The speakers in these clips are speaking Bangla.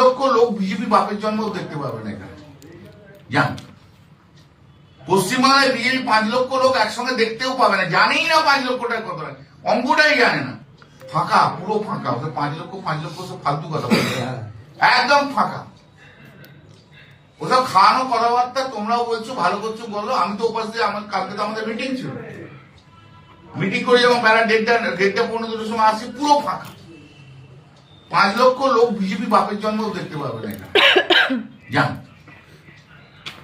লক্ষ লোক বিজেপি বাপের জন্ম দেখতে পাবে না এখানে। জান। পশ্চিমবাংলায় বিজেপি পাঁচ লক্ষ লোক একসঙ্গে দেখতেও পাবে না। জানেই না পাঁচ লক্ষ টাকা কত অঙ্কটাই জানে না। ফাঁকা, পুরো ফাঁকা। ওদের পাঁচ লক্ষ পাঁচ লক্ষ ফালতু কথা একদম ফাঁকা। ওসব খাওয়ানো কথাবার্তা তোমরাও বলছো, ভালো করছ, বলো। আমি তো উপাস দিয়ে আমার কালকে তো আমাদের মিটিং ছিল। মিটিং করে যখন বেলা দেড়টা দেড়টা পনেরো দুটোর সময় আসি পুরো ফাঁকা। পাঁচ লক্ষ লোক বিজেপি বাপের জন্ম দেখতে পাবে না জান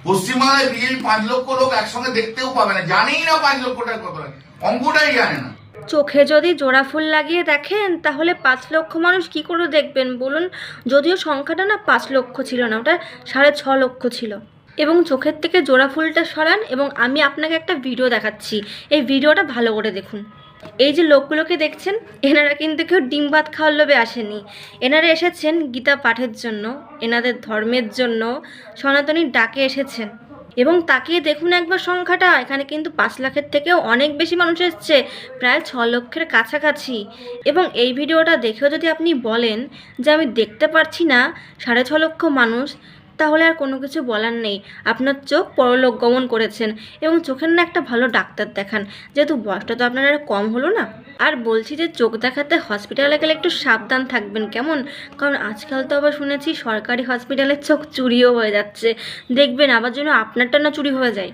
পশ্চিমবাংলায় বিজেপি পাঁচ লক্ষ লোক একসঙ্গে দেখতেও পাবে না। জানেই না পাঁচ লক্ষ টাকা কত অঙ্কটাই জানে না। চোখে যদি জোড়া ফুল লাগিয়ে দেখেন, তাহলে পাঁচ লক্ষ মানুষ কি করে দেখবেন বলুন? যদিও সংখ্যাটা না পাঁচ লক্ষ ছিল না, ওটা সাড়ে ছ লক্ষ ছিল। এবং চোখের থেকে জোড়া ফুলটা সরান, এবং আমি আপনাকে একটা ভিডিও দেখাচ্ছি। এই ভিডিওটা ভালো করে দেখুন। এই যে লোকগুলোকে দেখছেন, এনারা কিন্তু কেউ ডিম ভাত খাওয়ার লোভে আসেনি। এনারা এসেছেন গীতা পাঠের জন্য, এনাদের ধর্মের জন্য সনাতনীর ডাকে এসেছেন। এবং তাকিয়ে দেখুন একবার সংখ্যাটা, এখানে কিন্তু পাঁচ লাখের থেকেও অনেক বেশি মানুষ এসছে, প্রায় ছ লক্ষের কাছাকাছি। এবং এই ভিডিওটা দেখেও যদি আপনি বলেন যে আমি দেখতে পারছি না, সাড়ে ছ লক্ষ মানুষ তাহলে আর কোনো কিছু বলার নেই। আপনার চোখ পরলোক গমন করেছেন এবং চোখের না একটা ভালো ডাক্তার দেখান। যেহেতু বয়সটা তো আপনার আর কম হলো না। আর বলছি যে চোখ দেখাতে হসপিটালে গেলে একটু সাবধান থাকবেন কেমন? কারণ আজকাল তো আবার শুনেছি সরকারি হসপিটালের চোখ চুরিও হয়ে যাচ্ছে। দেখবেন আবার যেন আপনারটা না চুরি হয়ে যায়।